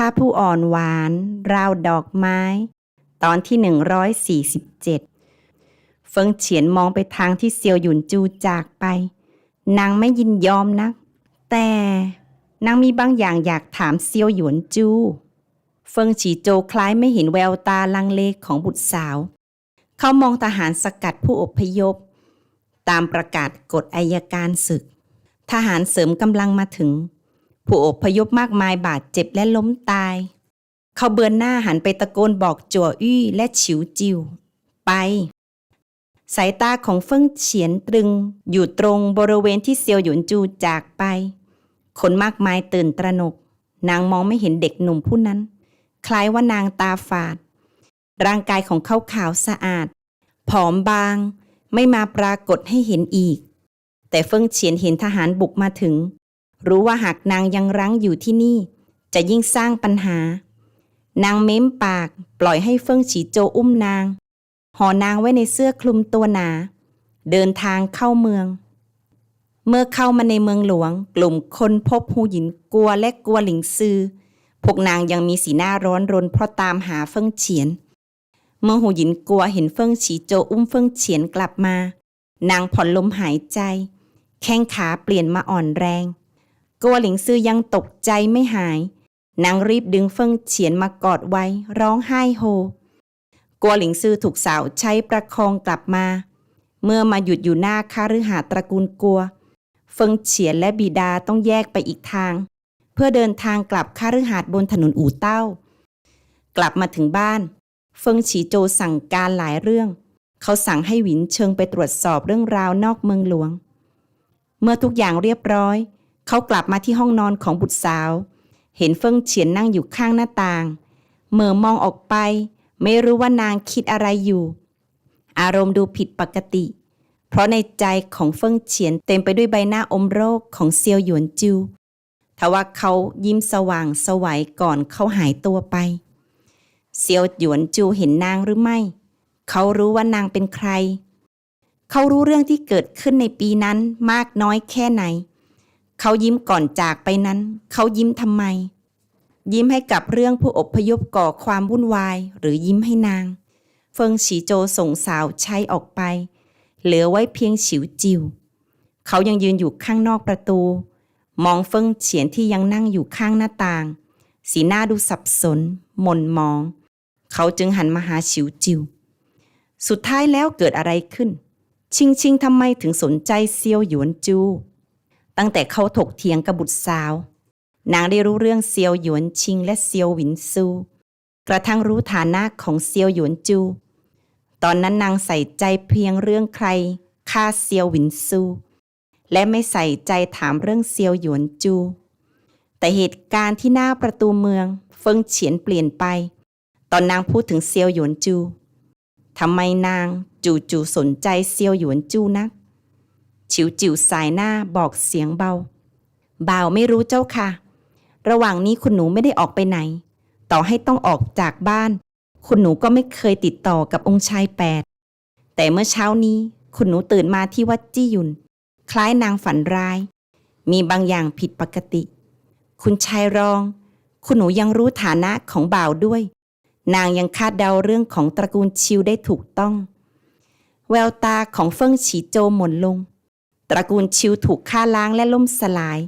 ข้าผู้อ่อนหวาน ราวดอกไม้ ตอนที่ 147 เฟิงเฉียนมองไปทางที่เซียวหยุนจูจากไป นางไม่ยินยอมนัก แต่นางมีบางอย่างอยากถามเซียวหยวนจู เฟิงฉีโจคล้ายไม่เห็นแววตาลังเลของบุตรสาว เขามองทหารสกัดผู้อพยพ ตามประกาศกฎอายการศึก ทหารเสริมกำลังมาถึง ผู้อพยพมากมายบาดเจ็บและล้มตาย เขาเบือนหน้าหันไปตะโกนบอกจั่วอี้และฉิวจิว ไป สายตาของเฟิ่งเฉียนตรึง อยู่ตรงบริเวณที่เซียวหยุนจูจากไป คนมากมายตื่นตระหนก นางมองไม่เห็นเด็กหนุ่มผู้นั้น คล้ายว่านางตาฝาด ร่างกายของเขาขาวสะอาด ผอมบาง ไม่มาปรากฏให้เห็นอีก แต่เฟิ่งเฉียนเห็นทหารบุกมาถึง รู้ว่าหากนางยังรั้งอยู่ที่นี่ จะยิ่งสร้างปัญหา นางเม้มปาก ปล่อยให้เฟิ่งฉีโจอุ้มนาง ห่อนางไว้ในเสื้อคลุมตัวหนา เดินทางเข้าเมือง เมื่อเข้ามาในเมืองหลวง กลุ่มคนพบหูหยินกลัวและกลัวหลิงซือ พวกนางยังมีสีหน้าร้อนรนเพราะตามหาเฟิ่งเฉียน เมื่อหูหยินกลัวเห็นเฟิ่งฉีโจอุ้มเฟิ่งเฉียนกลับมา นางผ่อนลมหายใจ แข้งขาเปลี่ยนมาอ่อนแรง กลัวหลิงซือยังตกใจไม่หาย นางรีบดึงเฟิงเฉียนมากอดไว้ ร้องไห้โฮกัวหลิงซือถูกสาวใช้ประคองกลับมา เมื่อมาหยุดอยู่หน้าคาฤหาตระกูลกัว เฟิงเฉียนและบิดาต้องแยกไปอีกทาง เพื่อเดินทางกลับคาฤหาสบนถนนอู่เต้า กลับมาถึงบ้าน เฟิงฉีโจสั่งการหลายเรื่อง เขาสั่งให้หวินเชิงไปตรวจสอบเรื่องราวนอกเมืองหลวง เมื่อทุกอย่างเรียบร้อย เขากลับมาที่ห้องนอนของบุตรสาว เห็นเฟิงเฉียนนั่งอยู่ข้างหน้าต่างเหม่อมองออกไป ไม่รู้ว่านางคิดอะไรอยู่ อารมณ์ดูผิดปกติ เพราะในใจของเฟิงเฉียนเต็มไปด้วยใบหน้าอมโรคของเซียวหยวนจิวทว่าเขายิ้มสว่างสวัยก่อนเขาหายตัวไป เซียวหยวนจิวเห็นนางหรือไม่ เขารู้ว่านางเป็นใคร เขารู้เรื่องที่เกิดขึ้นในปีนั้นมากน้อยแค่ไหน เขายิ้มก่อนจากไปนั้น เขายิ้มทำไม ยิ้มให้กับเรื่องผู้อพยพก่อความวุ่นวาย หรือยิ้มให้นาง เฟิงฉีโจส่งสาวใช้ออกไป เหลือไว้เพียงฉิวจิว เขายังยืนอยู่ข้างนอกประตู มองเฟิงเฉียนที่ยังนั่งอยู่ข้างหน้าต่าง สีหน้าดูสับสน หม่นมอง เขาจึงหันมาหาฉิวจิว สุดท้ายแล้วเกิดอะไรขึ้น ชิงชิงทำไมถึงสนใจเซียวหยวนจู ตั้งแต่เขาถกเถียงกับบุตรสาว นางได้รู้เรื่องเซียวหยวนชิงและเซียวหวินซู กระทั่งรู้ฐานะของเซียวหยวนจู ตอนนั้นนางใส่ใจเพียงเรื่องใครฆ่าเซียวหวินซู และไม่ใส่ใจถามเรื่องเซียวหยวนจู แต่เหตุการณ์ที่หน้าประตูเมือง เฟิงเฉียนเปลี่ยนไป ตอนนางพูดถึงเซียวหยวนจูทำไมนางจู่ๆสนใจเซียวหยวนจูนัก ฉิวจิ๋วสายหน้าบอกเสียงเบา บ่าวไม่รู้เจ้าค่ะ ระหว่างนี้คุณหนูไม่ได้ออกไปไหน ต่อให้ต้องออกจากบ้าน คุณหนูก็ไม่เคยติดต่อกับองค์ชายแปด แต่เมื่อเช้านี้คุณหนูตื่นมาที่วัดจี้ยุน คล้ายนางฝันร้าย มีบางอย่างผิดปกติ คุณชายรอง คุณหนูยังรู้ฐานะของบ่าวด้วย นางยังคาดเดาเรื่องของตระกูลชิวได้ถูกต้อง แววตาของเฟิ่งฉีโจหม่นลง ตระกูลชิวถูกฆ่าล้างและล่มสลาย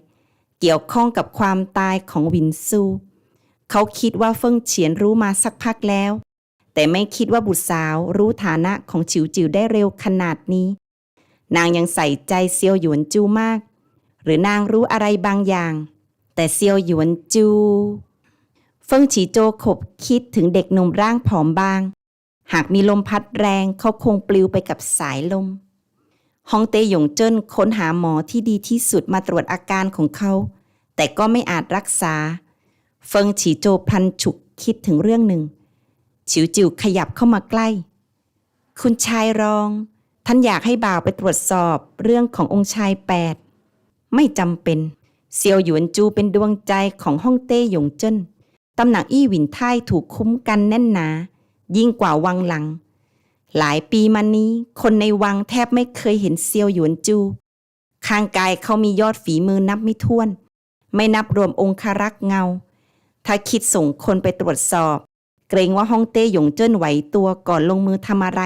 เกี่ยวข้องกับความตายของวินซู เขาคิดว่าเฟิ่งเฉียนรู้มาสักพักแล้ว แต่ไม่คิดว่าบุตรสาวรู้ฐานะของฉิวจิวได้เร็วขนาดนี้ นางยังใส่ใจเซียวหยวนจูมาก หรือนางรู้อะไรบางอย่าง แต่เซียวหยวนจู เฟิ่งฉีโจขบคิดถึงเด็กหนุ่มร่างผอมบาง หากมีลมพัดแรงเขาคงปลิวไปกับสายลม ฮองเตหยงเจิ้นค้นหาหมอที่ดีที่สุดมาตรวจอาการของเขา แต่ก็ไม่อาจรักษา เฟิงฉีโจพลันฉุกคิดถึงเรื่องหนึ่ง ฉิวจิวขยับเข้ามาใกล้ คุณชายรอง ท่านอยากให้บ่าวไปตรวจสอบเรื่องขององค์ชายแปดไม่จำเป็น เซียวหยวนจูเป็นดวงใจของฮ่องเต้หยงเจิ้นตำหนักอี้หวินไท่ถูกคุ้มกันแน่นหนา ยิ่งกว่าวังหลัง หลายปีมานี้ คนในวังแทบไม่เคยเห็นเซียวหยวนจูข้างกายเขามียอดฝีมือนับไม่ถ้วน ไม่นับรวมองคารักษ์เงา ถ้าคิดส่งคนไปตรวจสอบ เกรงว่าฮ่องเต้หยงเจิ้นไหวตัวก่อนลงมือทำอะไร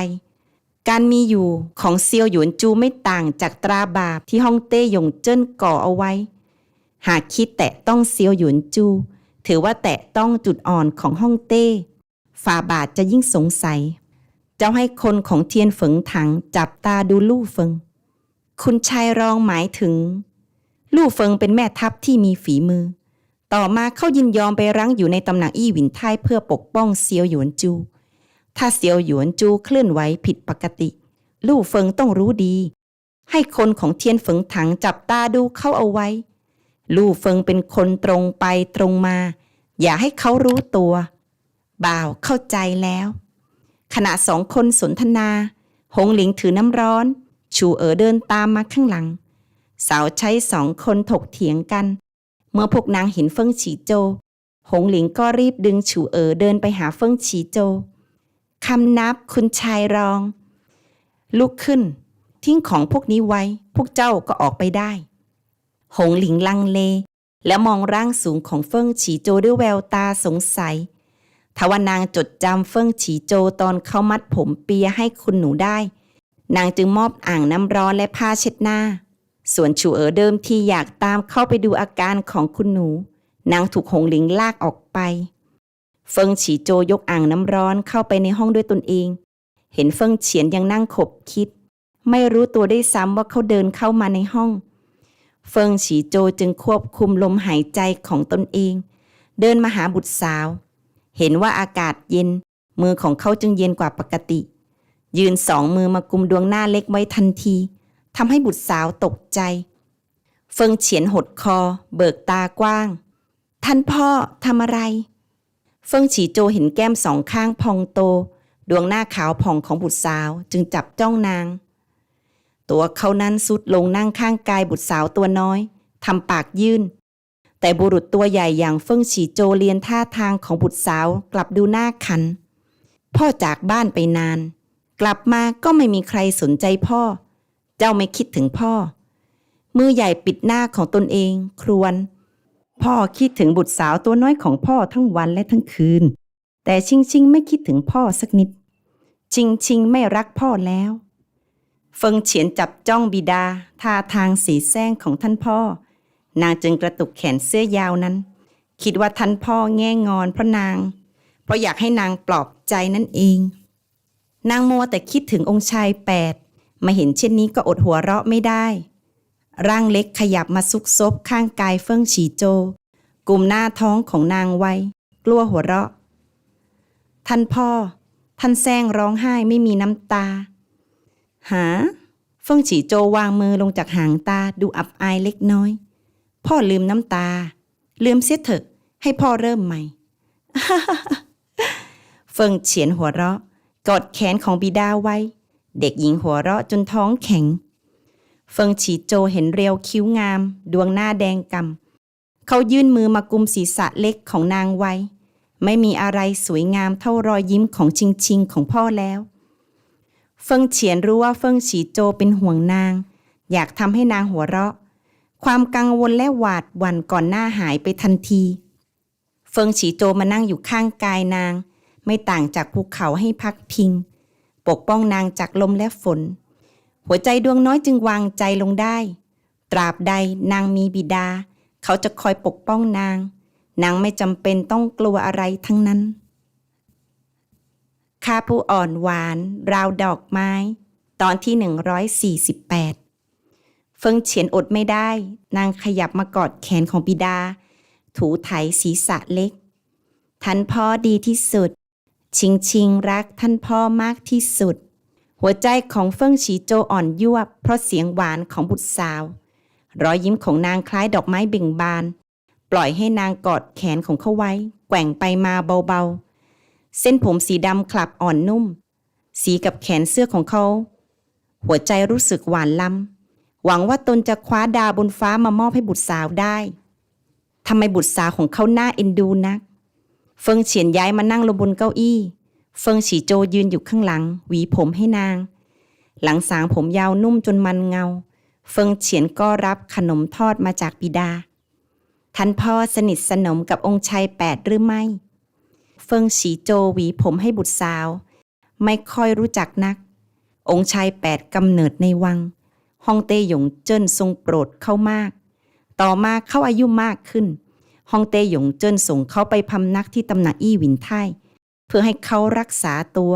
การมีอยู่ของเซียวหยวนจูไม่ต่างจากตราบาปที่ฮ่องเต้หยงเจิ้นก่อเอาไว้ หากคิดแตะต้องเซียวหยวนจู ถือว่าแตะต้องจุดอ่อนของฮ่องเต้ ฝ่าบาทจะยิ่งสงสัย จ้าให้คนของเทียนฝิงถังจับตาดูลู่เฟิง คุณชายรองหมายถึง ลู่เฟิงเป็นแม่ทัพที่มีฝีมือ ต่อมาเขายินยอมไปรั้งอยู่ในตำหนักอี้หวินไทเพื่อปกป้องเซียวหยวนจู ถ้าเซียวหยวนจูเคลื่อนไหวผิดปกติ ลู่เฟิงต้องรู้ดี ให้คนของเทียนเฟิงถังจับตาดูเขาเอาไว้ ลู่เฟิงเป็นคนตรงไปตรงมา อย่าให้เขารู้ตัว บ่าวเข้าใจแล้ว ขณะสองคนสนทนา หงหลิงถือน้ำร้อน ชูเอ๋อเดินตามมาข้างหลัง สาวใช้สองคนถกเถียงกัน เมื่อพวกนางเห็นเฟิงฉีโจ หงหลิงก็รีบดึงฉูเอ๋อเดินไปหาเฟิงฉีโจคำนับคุณชายรอง ลุกขึ้น ทิ้งของพวกนี้ไว้ พวกเจ้าก็ออกไปได้ หงหลิงลังเล และมองร่างสูงของเฟิงฉีโจด้วยแววตาสงสัย ทว่านางจดจำเฟิงฉีโจตอนเขามัดผมเปียให้คุณหนูได้ นางจึงมอบอ่างน้ำร้อนและผ้าเช็ดหน้า ส่วนชูเอ๋อเดิมที่อยากตามเข้าไปดูอาการของคุณหนู นางถูกหงหลิงลากออกไป เฟิงฉีโจยกอ่างน้ำร้อนเข้าไปในห้องด้วยตนเอง เห็นเฟิงเฉียนยังนั่งขบคิด ไม่รู้ตัวได้ซ้ำว่าเขาเดินเข้ามาในห้อง เฟิงฉีโจจึงควบคุมลมหายใจของตนเอง เดินมาหาบุตรสาว เห็นว่าอากาศเย็น มือของเขาจึงเย็นกว่าปกติ ยืนสองมือมากุมดวงหน้าเล็กไว้ทันทีทำให้บุตรสาวตกใจ เฟิงเฉียนหดคอ เบิกตากว้าง ท่านพ่อทำอะไร เฟิงฉีโจเห็นแก้มสองข้างพองโต ดวงหน้าขาวผ่องของบุตรสาวจึงจับจ้องนาง ตัวเขานั้นสุดลงนั่งข้างกายบุตรสาวตัวน้อยทำปากยื่น แต่บุรุษตัวใหญ่อย่างเฟิงฉีโจเรียนท่าทางของบุตรสาวกลับดูหน้าขัน พ่อจากบ้านไปนาน กลับมาก็ไม่มีใครสนใจพ่อ เจ้าไม่คิดถึงพ่อ มือใหญ่ปิดหน้าของตนเอง ครวญพ่อคิดถึงบุตรสาวตัวน้อยของพ่อทั้งวันและทั้งคืน แต่ชิงชิงไม่คิดถึงพ่อสักนิด ชิงชิงไม่รักพ่อแล้ว เฟิงเฉียนจับจ้องบิดาท่าทางสีแซงของท่านพ่อ นางจึงกระตุกแขนเสื้อยาวนั้น คิดว่าท่านพ่อแง่งอนเพราะนาง เพราะอยากให้นางปลอบใจนั่นเอง นางมัวแต่คิดถึงองค์ชายแปดมาเห็นเช่นนี้ก็อดหัวเราะไม่ได้ ร่างเล็กขยับมาซุกซบข้างกายเฟิ่งฉีโจกลุ่มหน้าท้องของนางไว้ กลัวหัวเราะ ท่านพ่อ ท่านแซงร้องไห้ไม่มีน้ำตา หา เฟิ่งฉีโจวางมือลงจากหางตาดูอับอายเล็กน้อย พ่อลืมน้ำตา ลืมเสียเถอะ ให้พ่อเริ่มใหม่ เฟิงเฉียนหัวเราะ กอดแขนของบิดาไว้ เด็กหญิงหัวเราะจนท้องแข็ง เฟิงฉีโจเห็นเรียวคิ้วงาม ดวงหน้าแดงกำเขายื่นมือมากุมศีรษะเล็กของนางไว้ ไม่มีอะไรสวยงามเท่ารอยยิ้มของชิงชิงของพ่อแล้ว เฟิงเฉียนรู้ว่าเฟิงฉีโจเป็นห่วงนาง อยากทำให้นางหัวเราะ ความกังวลและหวาดหวั่นก่อนหน้าหายไปทันที เฟิงฉีโจมานั่งอยู่ข้างกายนาง ไม่ต่างจากภูเขาให้พักพิง ปกป้องนางจากลมและฝน หัวใจดวงน้อยจึงวางใจลงได้ ตราบใดนางมีบิดา เขาจะคอยปกป้องนาง นางไม่จำเป็นต้องกลัวอะไรทั้งนั้นข้าผู้อ่อนหวาน ราวดอกไม้ ตอนที่ 148 เฟิงเฉียนอดไม่ได้ นางขยับมากอดแขนของบิดา ถูไถศีรษะเล็ก ท่านพ่อดีที่สุด ชิงชิงรักท่านพ่อมากที่สุด หัวใจของเฟิงฉีโจอ่อนยวบ เพราะเสียงหวานของบุตรสาว รอยยิ้มของนางคล้ายดอกไม้เบ่งบาน ปล่อยให้นางกอดแขนของเขาไว้ แกว่งไปมาเบาๆ เส้นผมสีดำคลับอ่อนนุ่ม สีกับแขนเสื้อของเขา หัวใจรู้สึกหวานล้ำ หวังว่าตนจะคว้าดาวบนฟ้ามามอบให้บุตรสาวได้ทำไมบุตรสาวของเขาหน้าเอ็นดูนัก เฟิงเฉียนย้ายมานั่งลงบนเก้าอี้ เฟิงฉีโจยืนอยู่ข้างหลัง หวีผมให้นาง หลังสางผมยาวนุ่มจนมันเงา เฟิงเฉียนก็รับขนมทอดมาจากบิดา ท่านพ่อสนิทสนมกับองค์ชายแปดหรือไม่ เฟิงฉีโจหวีผมให้บุตรสาว ไม่ค่อยรู้จักนัก องค์ชายแปดกำเนิดในวัง ฮ่องเตหยงเจิ้นทรงโปรดเขามาก ต่อมาเขาอายุมากขึ้นฮ่องเตหยงเจิ้นส่งเขาไปพำนักที่ตำหนักอี้หวินไทเพื่อให้เขารักษาตัว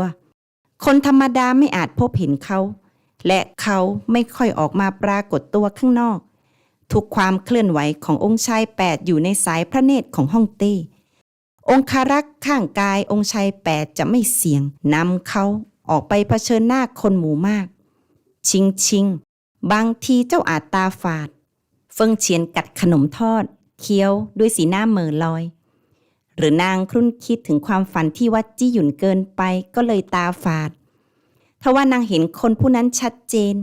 คนธรรมดาไม่อาจพบเห็นเขา และเขาไม่ค่อยออกมาปรากฏตัวข้างนอก ทุกความเคลื่อนไหวขององค์ชายแปดอยู่ในสายพระเนตรของฮ่องเต้ องคารักษ์ข้างกายองค์ชายแปดจะไม่เสี่ยงนำเขาออกไปเผชิญหน้าคนหมู่มาก ชิงชิง บางทีเจ้าอาจตาฝาด เฟิงเฉียนกัดขนมทอด เคี้ยวด้วยสีหน้าเหม่อลอย หรือนางครุ่นคิดถึงความฝันที่วัดจี้หยุ่นเกินไปก็เลยตาฝาดทว่านางเห็นคนผู้นั้นชัดเจน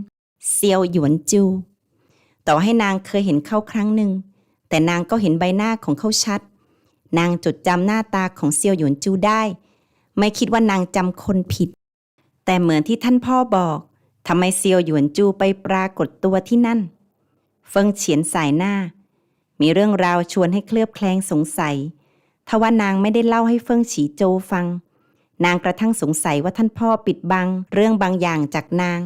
เซียวหยวนจู ต่อให้นางเคยเห็นเขาครั้งหนึ่ง แต่นางก็เห็นใบหน้าของเขาชัด นางจดจำหน้าตาของเซียวหยวนจูได้ ไม่คิดว่านางจำคนผิด แต่เหมือนที่ท่านพ่อบอก ทำไมเซียวหยวนจูไปปรากฏตัวที่นั่น เฟิงเฉียนสายหน้า มีเรื่องราวชวนให้เคลือบแคลงสงสัยทว่านางไม่ได้เล่าให้เฟิงฉีโจฟัง นางกระทั่งสงสัยว่าท่านพ่อปิดบังเรื่องบางอย่างจากนาง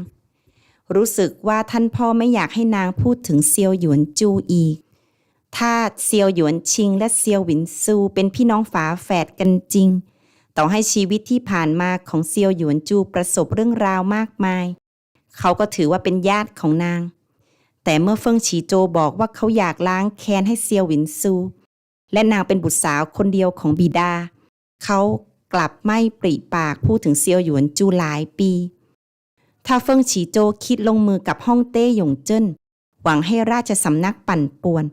รู้สึกว่าท่านพ่อไม่อยากให้นางพูดถึงเซียวหยวนจูอีก ถ้าเซียวหยวนชิงและเซียวหวินซูเป็นพี่น้องฝาแฝดกันจริง ต่อให้ชีวิตที่ผ่านมาของเซียวหยวนจูประสบเรื่องราวมากมาย เขาก็ถือว่าเป็นญาติของนาง แต่เมื่อเฟิงฉีโจบอกว่าเขาอยากล้างแค้นให้เซียวหวินซู และนางเป็นบุตรสาวคนเดียวของบิดา เขากลับไม่ปริปากพูดถึงเซียวหยวนจูหลายปี ถ้าเฟิงฉีโจคิดลงมือกับฮ่องเต้หยงเจิ้น หวังให้ราชสำนักปั่นป่วน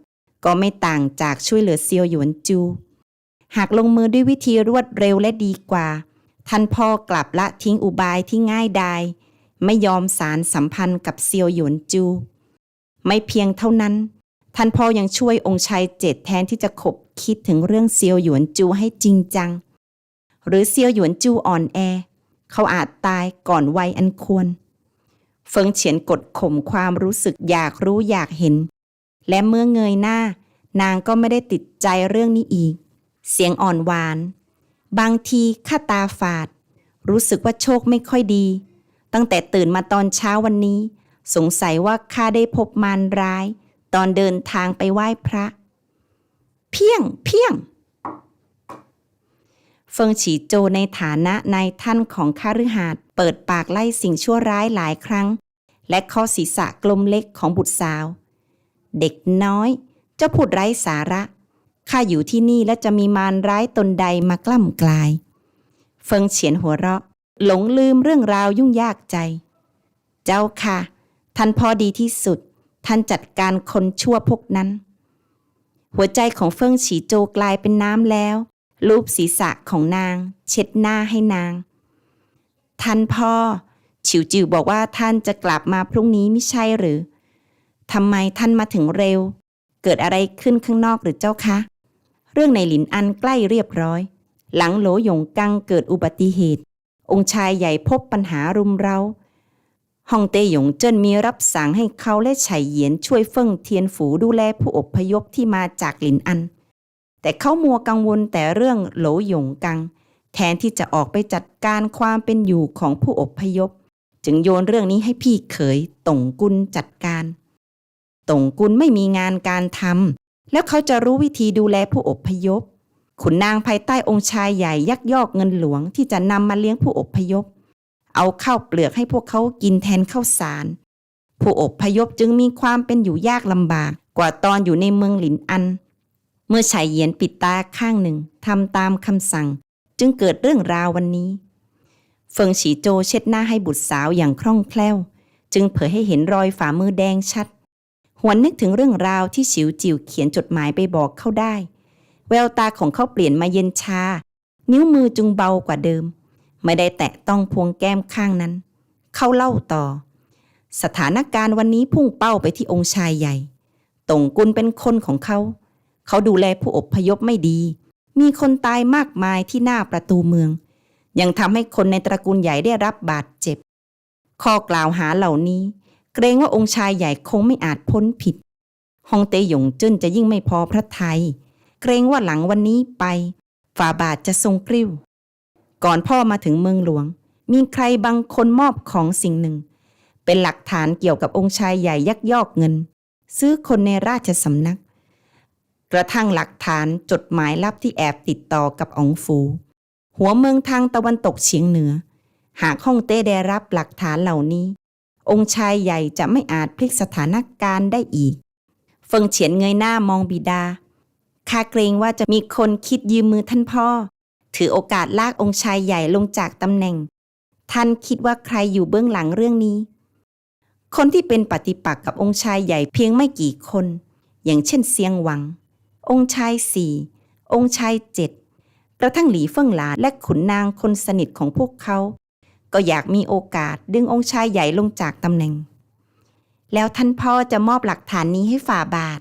ก็ไม่ต่างจากช่วยเหลือเซียวหยวนจู หากลงมือด้วยวิธีรวดเร็วและดีกว่า ท่านพ่อกลับละทิ้งอุบายที่ง่ายดาย ไม่ยอมสารสัมพันธ์กับเซียวหยวนจู ไม่เพียงเท่านั้น ท่านพ่อยังช่วยองค์ชายเจ็ดแทนที่จะขบคิดถึงเรื่องเซียวหยวนจูให้จริงจัง หรือเซียวหยวนจูอ่อนแอ เขาอาจตายก่อนวัยอันควร เฟิงเฉียนกดข่มความรู้สึกอยากรู้อยากเห็น และเมื่อเงยหน้า นางก็ไม่ได้ติดใจเรื่องนี้อีก เสียงอ่อนหวาน บางทีข้าตาฝาด รู้สึกว่าโชคไม่ค่อยดี ตั้งแต่ตื่นมาตอนเช้าวันนี้ สงสัยว่าข้าได้พบมารร้าย ตอนเดินทางไปไหว้พระ เพียงเพียงเฟิงฉีโจในฐานะนายท่านของข้ารือหาดเปิดปากไล่สิ่งชั่วร้ายหลายครั้ง และข้อศีรษะกลมเล็กของบุตรสาว เด็กน้อยเจ้าพูดไร้สาระข้าอยู่ที่นี่และจะมีมารร้ายตนใดมากล่ำกลาย เฟิงเฉียนหัวเราะ หลงลืมเรื่องราวยุ่งยากใจ เจ้าค่ะ ท่านพอดีที่สุด ท่านจัดการคนชั่วพวกนั้น หัวใจของเฟิงฉีโจกลายเป็นน้ำแล้ว รูปศีรษะของนาง เช็ดหน้าให้นาง ท่านพ่อ ฉิวจิวบอกว่าท่านจะกลับมาพรุ่งนี้ไม่ใช่หรือทำไมท่านมาถึงเร็ว เกิดอะไรขึ้นข้างนอกหรือเจ้าคะ เรื่องในหลินอันใกล้เรียบร้อย หลังโหลหยงกังเกิดอุบัติเหตุ องค์ชายใหญ่พบปัญหารุมเรา้าฮ่องเต้หยงเจิ้นมีรับสั่งให้เขาและไฉเหยียนช่วยเฟิ่งเทียนฝูดูแลผู้อพยพที่มาจากหลินอัน แต่เขามัวกังวลแต่เรื่องโหลหยงกัง แทนที่จะออกไปจัดการความเป็นอยู่ของผู้อพยพ จึงโยนเรื่องนี้ให้พี่เขยต่งกุลจัดการต่งกุลไม่มีงานการทำแล้วเขาจะรู้วิธีดูแลผู้อพยพ ขุนนางภายใต้องค์ชายใหญ่ยักยอกเงินหลวงที่จะนำมาเลี้ยงผู้อพยพ เอาข้าวเปลือกให้พวกเขากินแทนข้าวสาร ผู้อพยพจึงมีความเป็นอยู่ยากลำบากกว่าตอนอยู่ในเมืองหลินอัน เมื่อชายเยียนปิดตาข้างหนึ่งทำตามคำสั่ง จึงเกิดเรื่องราววันนี้ เฟิงฉีโจเช็ดหน้าให้บุตรสาวอย่างคล่องแคล่ว จึงเผยให้เห็นรอยฝ่ามือแดงชัด หวนนึกถึงเรื่องราวที่ฉิวจิ๋วเขียนจดหมายไปบอกเขาได้ แววตาของเขาเปลี่ยนมาเย็นชา นิ้วมือจึงเบากว่าเดิม ไม่ได้แตะต้องพวงแก้มข้างนั้น เขาเล่าต่อ สถานการณ์วันนี้พุ่งเป้าไปที่องค์ชายใหญ่ตงกุลเป็นคนของเขา เขาดูแลผู้อบพยพไม่ดี มีคนตายมากมายที่หน้าประตูเมือง ยังทำให้คนในตระกูลใหญ่ได้รับบาดเจ็บ ข้อกล่าวหาเหล่านี้ เกรงว่าองค์ชายใหญ่คงไม่อาจพ้นผิด ฮองเตหยงจุนจะยิ่งไม่พอพระทัย เกรงว่าหลังวันนี้ไป ฝ่าบาทจะทรงกริ้ว ก่อนพ่อมาถึงเมืองหลวง มีใครบางคนมอบของสิ่งหนึ่ง เป็นหลักฐานเกี่ยวกับองค์ชายใหญ่ยักยอกเงิน ซื้อคนในราชสำนัก กระทั่งหลักฐานจดหมายลับที่แอบติดต่อกับอองฟู หัวเมืองทางตะวันตกเฉียงเหนือ หากฮ่องเต้ได้รับหลักฐานเหล่านี้ องค์ชายใหญ่จะไม่อาจพลิกสถานการณ์ได้อีกเฟิงเฉียนเงยหน้ามองบิดา ข้าเกรงว่าจะมีคนคิดยืมมือท่านพ่อ ถือโอกาสลากองค์ชายใหญ่ลงจากตำแหน่ง ท่านคิดว่าใครอยู่เบื้องหลังเรื่องนี้ คนที่เป็นปฏิปักษ์กับองค์ชายใหญ่เพียงไม่กี่คน อย่างเช่นเซียงหวัง องค์ชายสี่องค์ชายเจ็ดกระทั่งหลีเฟิ่งหลานและขุนนางคนสนิทของพวกเขา ก็อยากมีโอกาสดึงองค์ชายใหญ่ลงจากตำแหน่ง แล้วท่านพ่อจะมอบหลักฐานนี้ให้ฝ่าบาท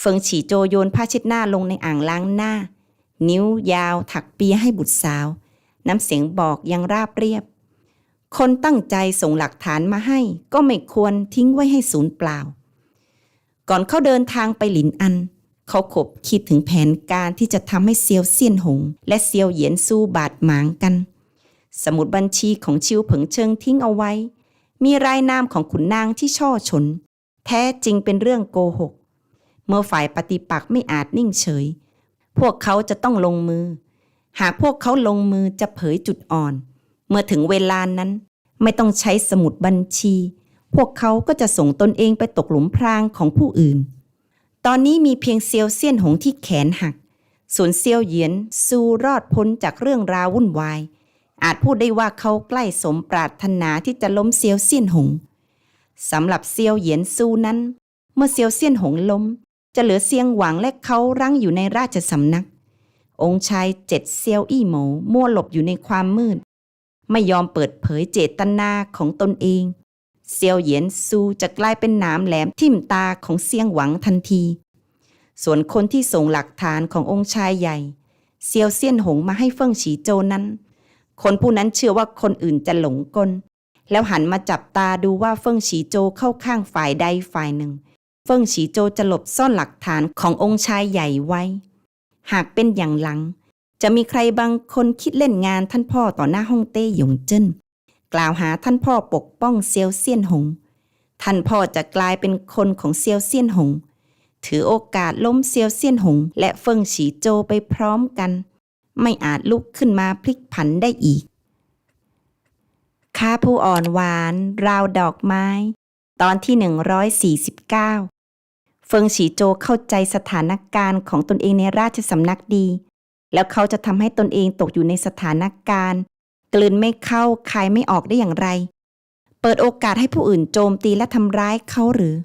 เฟิงฉีโจโยนผ้าเช็ดหน้าลงในอ่างล้างหน้า นิ้วยาวถักเปียให้บุตรสาว น้ำเสียงบอกยังราบเรียบ คนตั้งใจส่งหลักฐานมาให้ ก็ไม่ควรทิ้งไว้ให้สูญเปล่า ก่อนเขาเดินทางไปหลินอัน เขาขบคิดถึงแผนการที่จะทำให้เซียวเซียนหง และเซียวเหยียนสู้บาดหมางกัน สมุดบัญชีของชิวเผิงเชิงทิ้งเอาไว้ มีรายนามของขุนนางที่ช่อฉนแท้จริงเป็นเรื่องโกหก เมื่อฝ่ายปฏิปักษ์ไม่อาจนิ่งเฉย พวกเขาจะต้องลงมือ หากพวกเขาลงมือจะเผยจุดอ่อน เมื่อถึงเวลานั้น ไม่ต้องใช้สมุดบัญชี พวกเขาก็จะส่งตนเองไปตกหลุมพรางของผู้อื่น ตอนนี้มีเพียงเซียวเซียนหงที่แขนหัก ส่วนเซียวเหยียนซูรอดพ้นจากเรื่องราววุ่นวายอาจพูดได้ว่าเขาใกล้สมปรารถนาที่จะล้มเซียวเซียนหงสำหรับเซียวเหยียนซูนั้น เมื่อเซียวเซียนหงล้ม จะเหลือเซียงหวังและเขารั้งอยู่ในราชสำนัก องค์ชายเจ็ดเซียวอี้หมูมั่วหลบอยู่ในความมืด ไม่ยอมเปิดเผยเจตนาของตนเอง เซียวเหยียนซูจะกลายเป็นหนามแหลมทิ่มตาของเซียงหวังทันที ส่วนคนที่ส่งหลักฐานขององค์ชายใหญ่ เซียวเซียนหงมาให้เฟิ่งฉีโจนั้น คนผู้นั้นเชื่อว่าคนอื่นจะหลงกลแล้วหันมาจับตาดูว่าเฟิ่งฉีโจเข้าข้างฝ่ายใดฝ่ายหนึ่ง เฟิ่งฉีโจจะหลบซ่อนหลักฐานขององค์ชายใหญ่ไว้ หากเป็นอย่างหลัง จะมีใครบางคนคิดเล่นงานท่านพ่อต่อหน้าฮ่องเต้หยงเจิ้นกล่าวหาท่านพ่อปกป้องเซียวเซียนหง ท่านพ่อจะกลายเป็นคนของเซียวเซียนหง ถือโอกาสล้มเซียวเซียนหง และเฟิงฉีโจไปพร้อมกัน ไม่อาจลุกขึ้นมาพลิกผันได้อีกข้าผู้อ่อนหวาน ราวดอกไม้ ตอนที่ 149 เฟิงฉีโจเข้าใจสถานการณ์ของตนเองในราชสำนักดี แล้วเขาจะทำให้ตนเองตกอยู่ในสถานการณ์กลืนไม่เข้าคายไม่ออกได้อย่างไร เปิดโอกาสให้ผู้อื่นโจมตีและทำร้ายเขาหรือ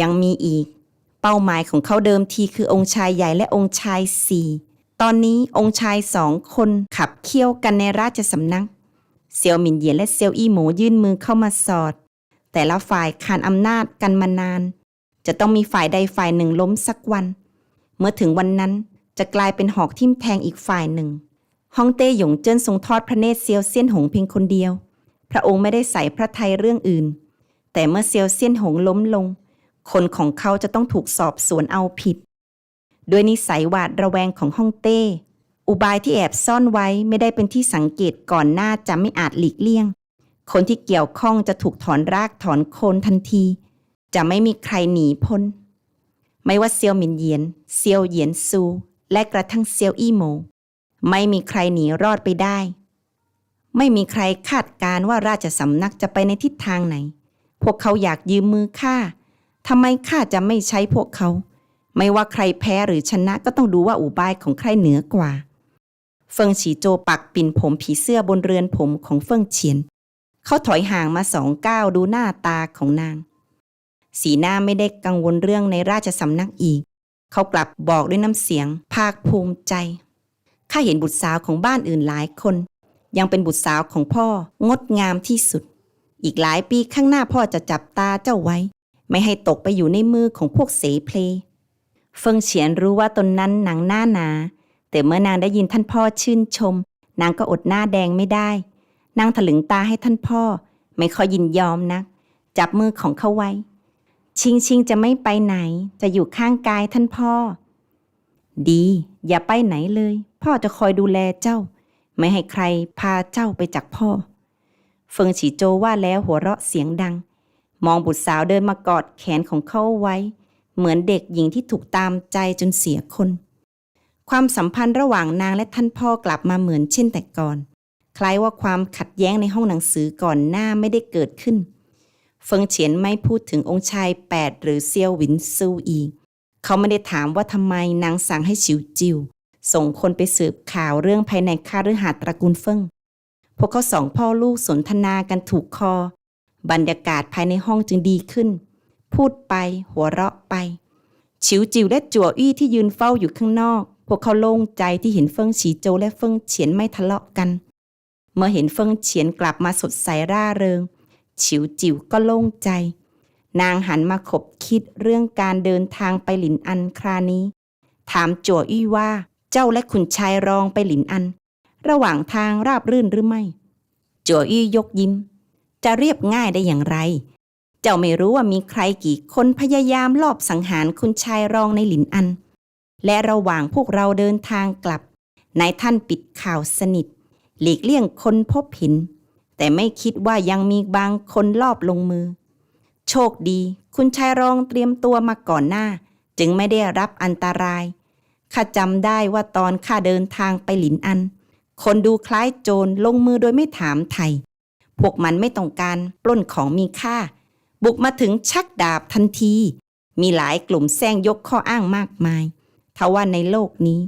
ยังมีอีก เป้าหมายของเขาเดิมทีคือองค์ชายใหญ่และองค์ชายสี่ตอนนี้องค์ชายสองคนขับเคี่ยวกันในราชสำนักเซียวหมินเหยียนและเซียวอี้หมูยื่นมือเข้ามาสอด แต่ละฝ่ายขานอำนาจกันมานาน จะต้องมีฝ่ายใดฝ่ายหนึ่งล้มสักวัน เมื่อถึงวันนั้นจะกลายเป็นหอกทิ่มแทงอีกฝ่ายหนึ่งฮ่องเต้หยงเจิ้นทรงทอดพระเนตรเซียวเซียนหงเพียงคนเดียว พระองค์ไม่ได้ใส่พระทัยเรื่องอื่น แต่เมื่อเซียวเซียนหงล้มลง คนของเขาจะต้องถูกสอบสวนเอาผิด ด้วยนิสัยหวาดระแวงของฮ่องเต้ อุบายที่แอบซ่อนไว้ไม่ได้เป็นที่สังเกตก่อนหน้าจะไม่อาจหลีกเลี่ยง คนที่เกี่ยวข้องจะถูกถอนรากถอนโคนทันที จะไม่มีใครหนีพ้น ไม่ว่าเซียวหมินเยียน เซียวเหยียนซู และกระทั่งเซียวอี้โมไม่มีใครหนีรอดไปได้ ไม่มีใครคาดการ์ว่าราชสำนักจะไปในทิศทางไหน พวกเขาอยากยืมมือข้าทำไมข้าจะไม่ใช้พวกเขา ไม่ว่าใครแพ้หรือชนะก็ต้องดูว่าอุบายของใครเหนือกว่า เฟิงฉีโจปักปิ่นผมผีเสื้อบนเรือนผมของเฟิงเฉียน เขาถอยห่างมาสองก้าวดูหน้าตาของนาง สีหน้าไม่ได้กังวลเรื่องในราชสำนักอีก เขากลับบอกด้วยน้ำเสียง ภาคภูมิใจ ข้าเห็นบุตรสาวของบ้านอื่นหลายคน ยังเป็นบุตรสาวของพ่องดงามที่สุด อีกหลายปีข้างหน้าพ่อจะจับตาเจ้าไว้ ไม่ให้ตกไปอยู่ในมือของพวกเสเพลเฟิงเฉียนรู้ว่าตนนั้นหนังหน้าหนา แต่เมื่อนางได้ยินท่านพ่อชื่นชม นางก็อดหน้าแดงไม่ได้ นางถลึงตาให้ท่านพ่อ ไม่ค่อยยินยอมนัก จับมือของเขาไว้ ชิงชิงจะไม่ไปไหน จะอยู่ข้างกายท่านพ่อ ดี อย่าไปไหนเลย พ่อจะคอยดูแลเจ้า ไม่ให้ใครพาเจ้าไปจากพ่อ เฟิงฉีโจว่าแล้วหัวเราะเสียงดัง มองบุตรสาวเดินมากอดแขนของเขาไว้ เหมือนเด็กหญิงที่ถูกตามใจจนเสียคน ความสัมพันธ์ระหว่างนางและท่านพ่อกลับมาเหมือนเช่นแต่ก่อน คล้ายว่าความขัดแย้งในห้องหนังสือก่อนหน้าไม่ได้เกิดขึ้น เฟิงเฉียนไม่พูดถึงองค์ชายแปดหรือเซียวหวินซูอีเขาไม่ได้ถามว่าทำไมนางสั่งให้ฉิวจิว ส่งคนไปสืบข่าวเรื่องภายในคาฤหาสน์ตระกูลเฟิงพวกเขาสองพ่อลูกสนทนากันถูกคอ บรรยากาศภายในห้องจึงดีขึ้น พูดไปหัวเราะไป ฉิวจิวและจั่วอี้ที่ยืนเฝ้าอยู่ข้างนอก พวกเขาโล่งใจที่เห็นเฟิงฉีโจวและเฟิงเฉียนไม่ทะเลาะกัน เมื่อเห็นเฟิงเฉียนกลับมาสดใสร่าเริง ฉิวจิ๋วก็โล่งใจ นางหันมาขบคิดเรื่องการเดินทางไปหลินอันครานี้ ถามจั่วอี้ว่าเจ้าและขุนชายรองไปหลินอัน ระหว่างทางราบรื่นหรือไม่จั่วอี้ยกยิ้ม จะเรียบง่ายได้อย่างไร เจ้าไม่รู้ว่ามีใครกี่คนพยายามลอบสังหารคุณชายรองในหลินอัน และระหว่างพวกเราเดินทางกลับนายท่านปิดข่าวสนิท หลีกเลี่ยงคนพบเห็น แต่ไม่คิดว่ายังมีบางคนลอบลงมือ โชคดี คุณชายรองเตรียมตัวมาก่อนหน้า จึงไม่ได้รับอันตรายข้าจำได้ว่าตอนข้าเดินทางไปหลินอัน คนดูคล้ายโจรลงมือโดยไม่ถามไทย พวกมันไม่ต้องการปล้นของมีค่า บุกมาถึงชักดาบทันที มีหลายกลุ่มแซงยกข้ออ้างมากมายทว่าในโลกนี้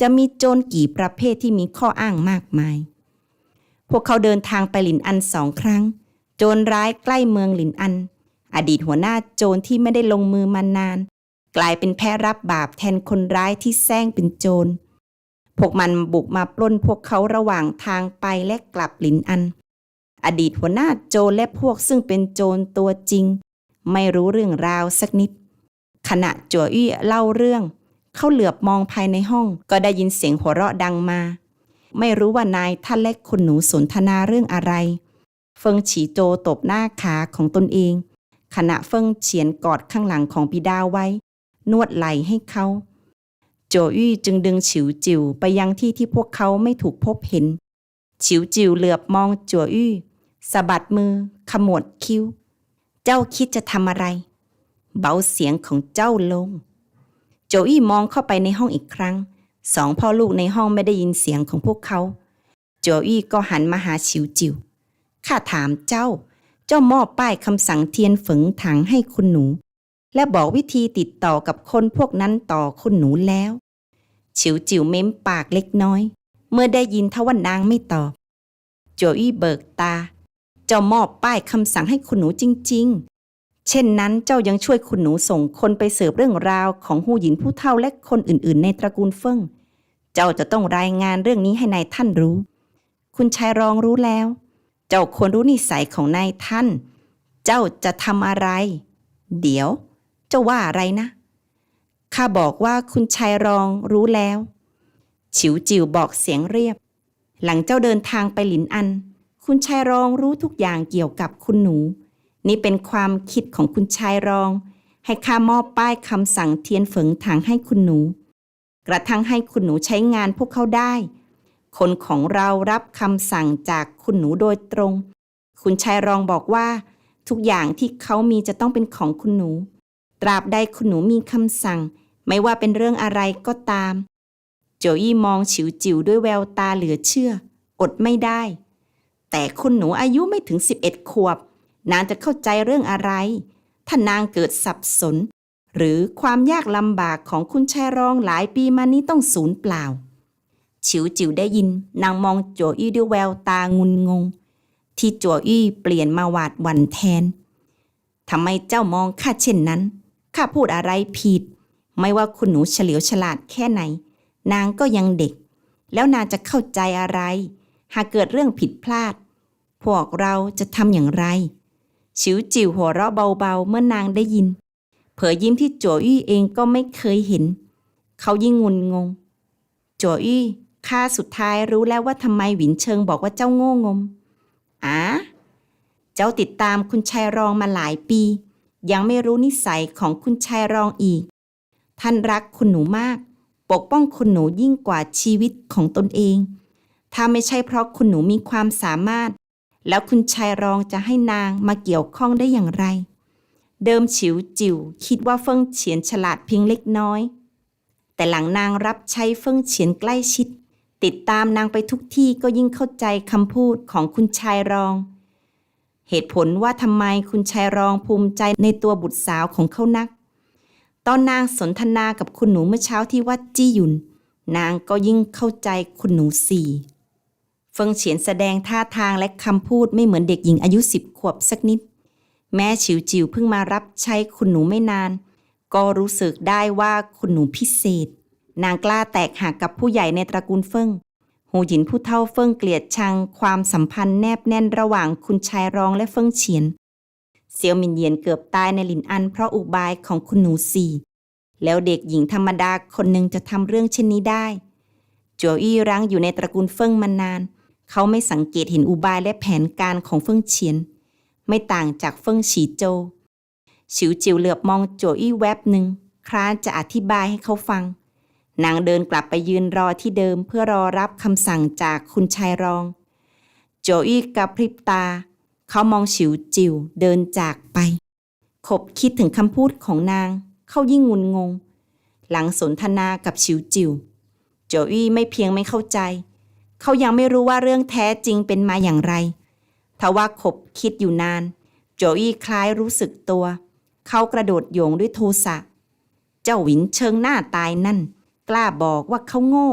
จะมีโจรกี่ประเภทที่มีข้ออ้างมากมาย พวกเขาเดินทางไปหลินอันสองครั้ง โจรร้ายใกล้เมืองหลินอัน อดีตหัวหน้าโจรที่ไม่ได้ลงมือมานาน กลายเป็นแพ้รับบาปแทนคนร้ายที่แซงเป็นโจร พวกมันบุกมาปล้นพวกเขาระหว่างทางไปและกลับหลินอัน อดีตหัวหน้าโจรและพวกซึ่งเป็นโจรตัวจริง ไม่รู้เรื่องราวสักนิด ขณะจัวอี้เล่าเรื่อง เขาเหลือบมองภายในห้อง ก็ได้ยินเสียงหัวเราะดังมา ไม่รู้ว่านายท่านและคุณหนูสนทนาเรื่องอะไร เฟิงฉีโจตบหน้าขาของตนเอง ขณะเฟิงเฉียนกอดข้างหลังของบิดาไว้ นวดไหล่ให้เขา โจอี้จึงดึงฉิวจิวไปยังที่ที่พวกเขาไม่ถูกพบเห็น ฉิวจิวเหลือบมองจัวอี้สะบัดมือ ขมวดคิ้ว เจ้าคิดจะทำอะไร เบาเสียงของเจ้าลง โจอี้มองเข้าไปในห้องอีกครั้ง สองพ่อลูกในห้องไม่ได้ยินเสียงของพวกเขาโจอี้ก็หันมาหาฉิวจิวข้าถามเจ้า เจ้ามอบป้ายคำสั่งเทียนฝงถังให้คุณหนู และบอกวิธีติดต่อกับคนพวกนั้นต่อคุณหนูแล้ว ฉิวจิวเม้มปากเล็กน้อย เมื่อได้ยินทว่านางไม่ตอบโจอี้เบิกตา เจ้ามอบป้ายคำสั่งให้คุณหนูจริง ๆ เช่นนั้นเจ้ายังช่วยคุณหนูส่งคนไปเสิร์ฟเรื่องราวของหูหยินผู้เฒ่าและคนอื่น ๆ ในตระกูลเฟิ่ง เจ้าจะต้องรายงานเรื่องนี้ให้นายท่านรู้ คุณชายรองรู้แล้ว เจ้าควรรู้นิสัยของนายท่าน เจ้าจะทำอะไร เดี๋ยว เจ้าว่าอะไรนะ ข้าบอกว่าคุณชายรองรู้แล้ว ฉิวจิวบอกเสียงเรียบ หลังเจ้าเดินทางไปหลินอัน คุณชายรองรู้ทุกอย่างเกี่ยวกับคุณหนู นี่เป็นความคิดของคุณชายรอง ให้ข้ามอบป้ายคำสั่งเทียนเฝิงถังให้คุณหนู กระทั่งให้คุณหนูใช้งานพวกเขาได้ คนของเรารับคำสั่งจากคุณหนูโดยตรง คุณชายรองบอกว่า ทุกอย่างที่เขามีจะต้องเป็นของคุณหนู ตราบใดคุณหนูมีคำสั่ง ไม่ว่าเป็นเรื่องอะไรก็ตาม โจยี่มองฉิวจิ๋วด้วยแววตาเหลือเชื่อ อดไม่ได้ แต่คุณหนูอายุไม่ถึง 11 ขวบ นางจะเข้าใจเรื่องอะไร ถ้านางเกิดสับสน หรือความยากลำบากของคุณชายรองหลายปีมานี้ต้องสูญเปล่า ฉิวจิ๋วได้ยินนางมองโจอี้ด้วยแววตางุนงง ที่โจอี้เปลี่ยนมาหวาดหวั่นแทนทำไมเจ้ามองข้าเช่นนั้นข้าพูดอะไรผิด ไม่ว่าคุณหนูเฉลียวฉลาดแค่ไหน นางก็ยังเด็ก แล้วนางจะเข้าใจอะไร หากเกิดเรื่องผิดพลาด พวกเราจะทำอย่างไร ฉิวจิ๋วหัวเราะเบาๆ เมื่อนางได้ยิน เผยยิ้มที่โจอี้เองก็ไม่เคยเห็น เขายิ่งงุนงงโจอี้ข้าสุดท้ายรู้แล้วว่าทำไมหวินเชิงบอกว่าเจ้าโง่งมอ๋าเจ้าติดตามคุณชายรองมาหลายปี ยังไม่รู้นิสัยของคุณชายรองอีก ท่านรักคุณหนูมาก ปกป้องคุณหนูยิ่งกว่าชีวิตของตนเอง ถ้าไม่ใช่เพราะคุณหนูมีความสามารถ แล้วคุณชายรองจะให้นางมาเกี่ยวข้องได้อย่างไร เดิมฉิวจิวคิดว่าเฟิงเฉียนฉลาดเพียงเล็กน้อย แต่หลังนางรับใช้เฟิงเฉียนใกล้ชิด ติดตามนางไปทุกที่ก็ยิ่งเข้าใจคำพูดของคุณชายรอง เหตุผลว่าทำไมคุณชายรองภูมิใจในตัวบุตรสาวของเขานัก ตอนนางสนทนากับคุณหนูเมื่อเช้าที่วัดจี้หยุน นางก็ยิ่งเข้าใจคุณหนูสี่เฟิงเฉียนแสดงท่าทางและคำพูดไม่เหมือนเด็กหญิงอายุสิบขวบสักนิด แม่ฉิวจิวเพิ่งมารับใช้คุณหนูไม่นาน ก็รู้สึกได้ว่าคุณหนูพิเศษ นางกล้าแตกหักกับผู้ใหญ่ในตระกูลเฟิงหูหยินผู้เท่าเฟิงเกลียดชังความสัมพันธ์แนบแน่นระหว่างคุณชายรองและเฟิงเฉียน เซียวมินเยียนเกือบตายในหลินอันเพราะอุบายของคุณหนูสี่แล้วเด็กหญิงธรรมดาคนหนึ่งจะทำเรื่องเช่นนี้ได้จัวอี้รั้งอยู่ในตระกูลเฟิงมานาน เขาไม่สังเกตเห็นอุบายและแผนการของเฟิงเฉียน ไม่ต่างจากเฟิงฉีโจวฉิวจิวเหลือบมองโจอี้แวบหนึ่งคร้านจะอธิบายให้เขาฟัง นางเดินกลับไปยืนรอที่เดิมเพื่อรอรับคำสั่งจากคุณชายรอง โจอี้กระพริบตา เขามองฉิวจิวเดินจากไป ขบคิดถึงคำพูดของนาง เขายิ่งงุนงง หลังสนทนากับฉิวจิว โจอี้ไม่เพียงไม่เข้าใจ เขายังไม่รู้ว่าเรื่องแท้จริงเป็นมาอย่างไร ทว่าขบคิดอยู่นาน โจอี้คล้ายรู้สึกตัว เขากระโดดโยงด้วยโทสะ เจ้าหวินเชิงหน้าตายนั่น กล้าบอกว่าเขาโง่